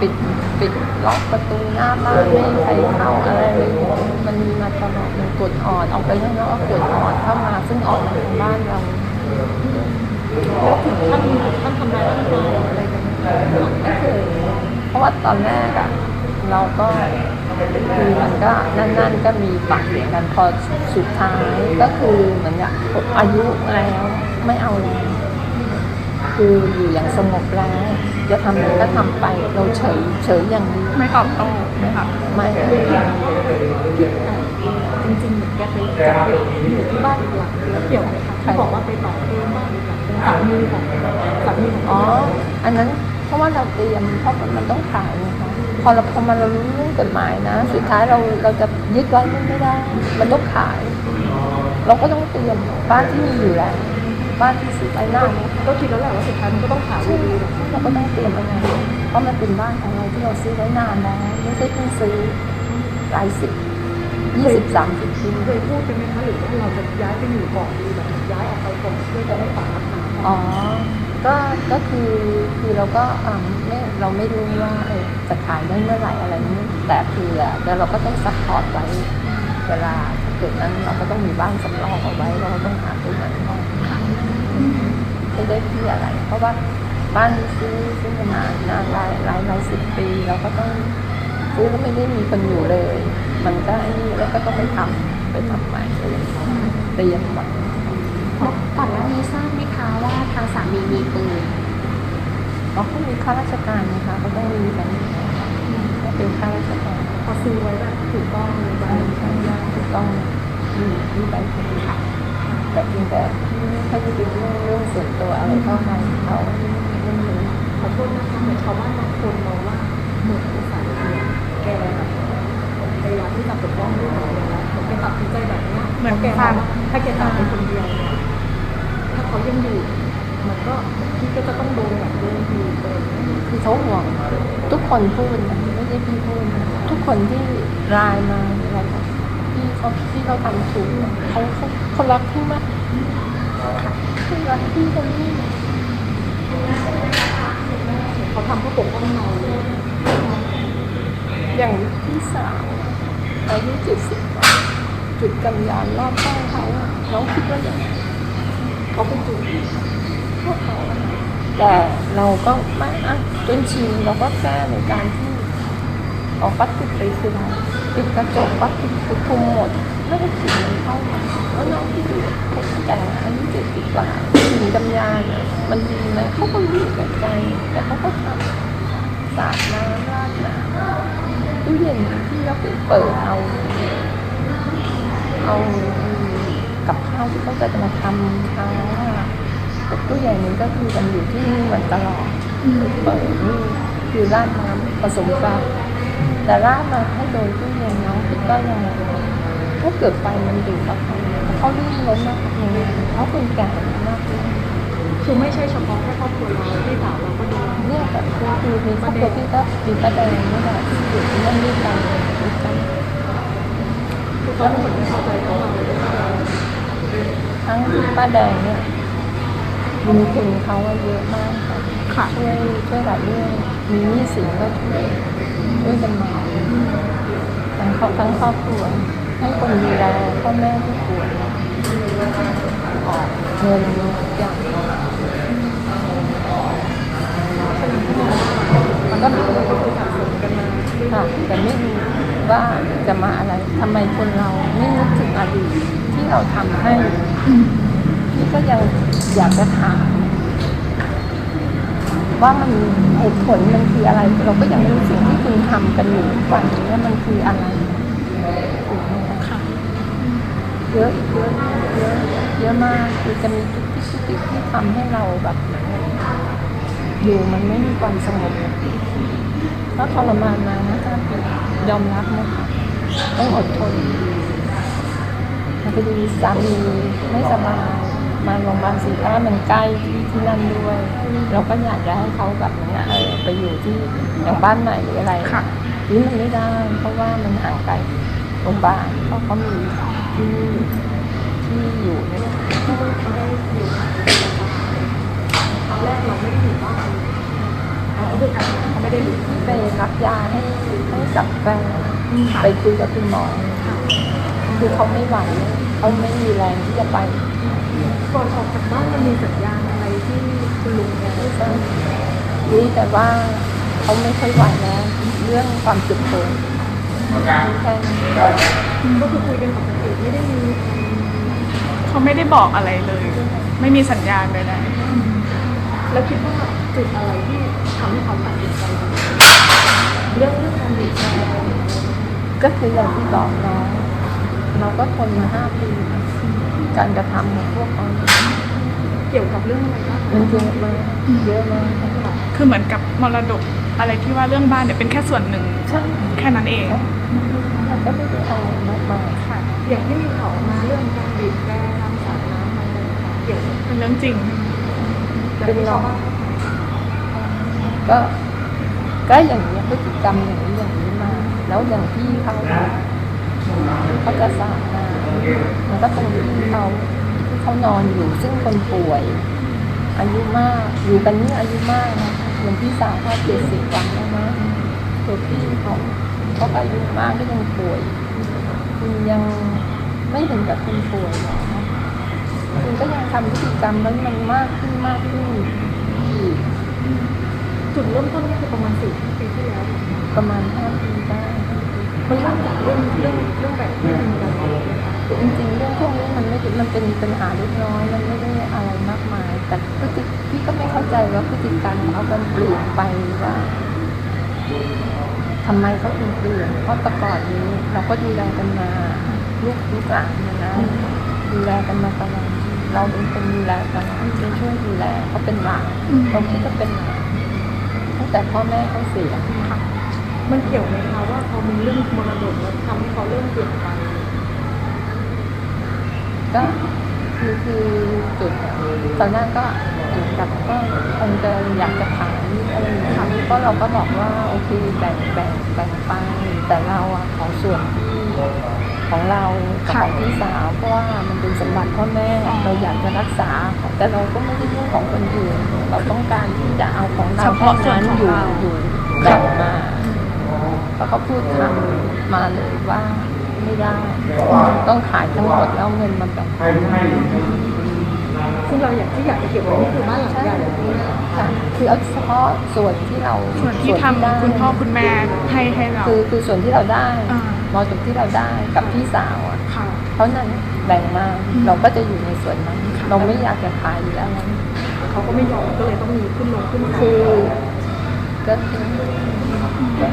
ปิดปิดล็อกประตูหน้าบ้านไม่ให้ใครเข้าอะไรเลยมันมีมาตลอดเลยกดออดออกไปข้างนอกกดออดเข้ามา ซึ่งออกมาทางบ้านเราแล้วถึงขั้นขั้นทำร้ายร่างกายอะไรกันไมไม่เคยเพราะว่าตอนแรกอะเราก็คือมันก็นั่นๆก็มีปากเสียงกันพอสุดท้ายก็คือเหมือนกับอายุแล้วไม่เอาแล้ว คืออยู่อย่างสงบแล้ว จะทำอะไรก็ทำไปเราเฉยเฉยอย่างนี้ไม่ตอบโต้นะคะไม่จริงๆเหมือนแกไปจับอยู่ที่บ้านอีกหลังแล้วเกี่ยวไหมคะที่บอกว่าไปต่อเติมบ้านอีกหลังเป็นสามีของสามีของอ๋ออันนั้นเพราะว่าเราเตรียมเพราะมันต้องขายนะคะพอเราพอมาเรารู้เรื่องกฎหมายนะ สุดท้ายเราเราจะยึดไว้ไม่ได้ มันต้องขาย เราก็ต้องเตรียมบ้านที่มีอยู่แล้ว บ้านที่ซื้อไปหน้าเนี่ยก็คิดแล้วแหละว่าสุดท้ายมันก็ต้องขายอยู่ดีเราก็ต้องเตรียมยังไงเพราะมันเป็นบ้านของเราที่เราซื้อไว้นานแล้วไม่ใช่เพิ่งซื้อหลายสิบยี่สิบสามสิบปีเคยพูดกันไหมคะหรือว่าเราจะย้ายไปอยู่ก่อนดีแบบย้ายออกไปก่อนเพื่อจะไม่ฝากน้ำอ๋อก็ก็คือคือเราก็อ่าไม่เราไม่รู้ว่าเออจะขายได้เมื่อไหร่อะไรนี้แต่คือแต่เราก็ต้องซัพพอร์ตไว้เวลาถ้าเกิดนั้นเราก็ต้องมีบ้านสำรองเอาไว้เราก็ต้องหาตัวไหนห้อง ไม่ได้ที่อะไร เพราะว่าบ้านที่ซื้อซื้อมานานนานหลายหลายหลายสิบปีเราก็ต้องซื้อแล้วไม่ได้มีคนอยู่เลย มันก็ไอ้นี่แล้วก็ต้องไปทำไปทำใหม่อะไรอย่างเงี้ยเตรียมไว้ก่อนหน้านี้ทราบไหมคะว่าทางสามีมีปืนเราก็มีข้าราชการนะคะก็ต้องมีกันก็เป็นข้าราชการพอซื้อไว้แบบถูกต้องเลยใบบ้านใช้ยาถูกต้องมีมีใบคนค่ะ แต่เพียงแต่ถ้าจะเป็นเรื่องเรื่องส่วนตัวอะไรเข้ามาเขาขอโทษนะคะเหมือนชาวบ้านบางคนมองว่าเหมือนสามีแกแบบพยายามที่จะปกป้องลูกของแกแล้วเหมือนแกตัดสินใจแบบเนี้ยเหมือนแกมองว่าถ้าแกจากไปคนเดียวเนี่ยถ้าเขายังอยู่มันก็พี่ก็จะต้องโดนแบบเดิมอยู่องดีคือเขาห่วง ทุกคนพูดไม่ใช่พี่พูดทุกคนที่รายมาอะไรแบบ เขาพี่เขาทำถูกเขาเขาเขารักพี่มากเขารักพี่คนนี้เขาทำเพื่อปกป้องเราเลยอย่างพี่สาวอายุเจ็ดสิบจุดกำยานรอบบ้านเขาอะน้องคิดว่าอย่างเขาเป็นจุดพวกเขาอะแต่เราก็ไม่อะจนชินเราก็แก้ในการที่ออกปัดติดไปคือเรา ปิดกระจกปัดติดคุมหมดไม่ให้กลิ่นมันเข้ามาแล้วน้องที่อยู่คนแก่อายุเจ็ดสิบกว่ากลิ่นกำยานะมันดีไหมเขาก็รู้กับใจ แต่เขาก็ทำสาดน้ำราดน้ำตู้เย็นที่เราเปิดเอา เอากับข้าวที่เขาจะมาทำเช้าแต่ตู้ใหญ่นี้ก็คือมันอยู่ที่นี่มันตลอดเปิดนี่คือราดน้ำผสมกัน แต่ราดมาให้โดนตู้เย็นน้องคิดว่ายังไงถ้าเกิดไฟมันดูดแล้วเขาเขาลื่นล้มมากยังไงเขาคนแก่มากเลยคือไม่ใช่เฉพาะแค่ครอบครัวเราที่สาวเราก็โดนเนี่ยแบบคือคือมีครอบครัวพี่ก็มีประเด็นนี่แหละที่อยู่ที่นั่นด้วยกันด้กันคือเขาเหมือนไม่เข้าใจเราเลยทั้งป้าแดงเนี่ยบุญคุณเขาเยอะมากค่ะค่ะช่วยช่วยหลายเรื่องมีหนี้สินก็ช่วย ช่วยกันมาทั้งครอบทั้งครอบครัวให้คนดูแลพ่อแม่ที่ป่วยออกเงินทุกอย่างมันก็มีคนที่สะสมกันมาค่ะแต่ไม่รู้ว่าจะมาอะไรทำไมคนเราไม่นึกถึงอดีตที่เราทำให้พี่ก็ยังอยากจะถาม ว่ามันเหตุผลมันคืออะไร เราก็ยังไม่รู้สิ่งที่คุณทำกันอยู่ก่อนนี้มันคืออะไรถูกไหมคะค่ะเยอะเยอะเยอะเยอะมากคือจะมีทุกที่ทุกที่ที่ทำให้เราแบบอยู่มันไม่มีความสงบก็ทรมานมานะคะยอมรับนะคะต้องอดทนพอดีสามีไม่สบาย มาโรงพยาบาลศรีราชมันใกล้ที่ที่นั่นด้วย เราก็อยากจะให้เขาแบบนั้นเออไปอยู่ที่อย่างบ้านใหม่หรืออะไรค่ะนี่มันไม่ได้ เพราะว่ามันห่างไกลโรงพยาบาลเพราะเขามีที่ที่อยู่เนี่ยเขาได้เขาได้อยู่ตอนแรกเราไม่ได้อยู่บ้านเราด้วยกันเขาไม่ได้รู้ไปรับยาให้ให้กับแฟนไปคุยกับคุณหมอ คือเขาไม่ไหวเขาไม่มีแรงที่จะไป ก่อนออกจากบ้านมันมีสัญญาณอะไรที่คุณลุงแกได้ทราบรู้แต่ว่าเขาไม่ค่อยไหวแล้วเรื่องความจุกโผล่แค่นี้ก็คือคุยกันปกติไม่ได้มีเขาไม่ได้บอกอะไรเลย ไม่มีสัญญาณใดแล้วคิดว่าจุดอะไรที่ทำให้เขาตัดสินใจแบบนี้เรื่องเรื่องการบีบแตรก็คืออย่างที่บอกน้องเราก็ทนมาห้าปี การกระทำของพวกเขาเนี่ยเกี่ยวกับเรื่องอะไรบ้างมันเยอะมากเยอะมากๆคือเหมือนกับมรดกอะไรที่ว่าเรื่องบ้านเนี่ยเป็นแค่ส่วนหนึ่งใช่แค่นั้นเองเราก็ไม่ได้อะไรมากมายค่ะอย่างที่มีข่าวออกมาเรื่องการบีบแตรทำสาดน้ำอะไรต่างๆเกี่ยวกับเป็นเรื่องจริงแต่ที่ชาวบ้านก็ก็อย่างนี้ยพฤติกรรมอย่างนี้อย่างนี้มา แล้วอย่างที่เขาเขาจะสาดมา มันก็ตรงที่เขาที่เขานอนอยู่ซึ่งคนป่วย อายุมากอยู่กันนี่อายุมากนะอย่างพี่สาวเขาเจ็ดสิบกว่าแล้วนะตัวพี่เขาเขาก็อายุมากก็ยังป่วย คุณยังไม่เห็นกับคุณป่วยหรอคุณก็ยังทำพฤติกรรมนั้นมันมากขึ้นมากขึ้นอีกจุดเริ่มต้นนี่คือประมาณสี่ปีที่แล้ว ประมาณห้าปีได้มันเริ่มจากเรื่องเรื่องเรื่องแบบที่มีกันนะคะ จริงๆเรื่องพวกนี้มันไม่มันเป็นปัญหาเล็กน้อย มันไม่ได้อะไรมากมาย แต่พฤติพี่ก็ไม่เข้าใจว่าพฤติกรรมเขามันเปลี่ยนไปว่าทำไมเขาถึงเปลี่ยนเพราะแต่ก่อนนี้เราก็ดูแลกันมาลูกลูกหลานเนี่ยนะดูแลกันมาตลอดเราเป็นคนดูแลกันเป็นช่วยดูแลเขาเป็นหลานอืมเราคิดว่าเป็นหลานตั้งแต่พ่อแม่เขาเสียมันเกี่ยวไหมคะว่าพอมีเรื่องมรดกแล้วทำให้เขาเริ่มเปลี่ยนไป ก็คือคือจุดตอนแรกก็เหมือนกับก็คงจะอยากจะขายอะไรอย่างเงี้ยค่ะก็เราก็บอกว่าโอเคแบ่งแบ่งแบ่งไปแต่เราอะของส่วนที่ของเรากับของพี่สาวเพราะว่ามันเป็นสมบัติพ่อแม่เราอยากจะรักษา แต่เราก็ไม่ได้ยุ่งของคนอื่นเราต้องการที่จะเอาของเราแค่นั้นอยู่อยู่แบ่งมาแล้วก็พูดคำมาเลยว่า ไม่ได้ ต้องขายทั้งหมดแล้วเอาเงินมาแบ่งซึ่งเราอยากที่อยากจะเก็บไว้นี่คือบ้านหลังใช่ใหญ่ค่ะคือเอาเฉพาะส่วนที่เราส่วนที่ทำได้คุณพ่อคุณแม่ให้ให้เราคือคือส่วนที่เราได้อ่ามอส่วนที่เราได้กับพี่สาวอะค่ะเพราะนั้นแบ่งมาอืมเราก็จะอยู่ในส่วนนั้นค่ะเราไม่อยากจะขายหรืออะไรเขาก็ไม่ยอมก็เลยต้องมีขึ้นลงขึ้นลงคือก็คือก็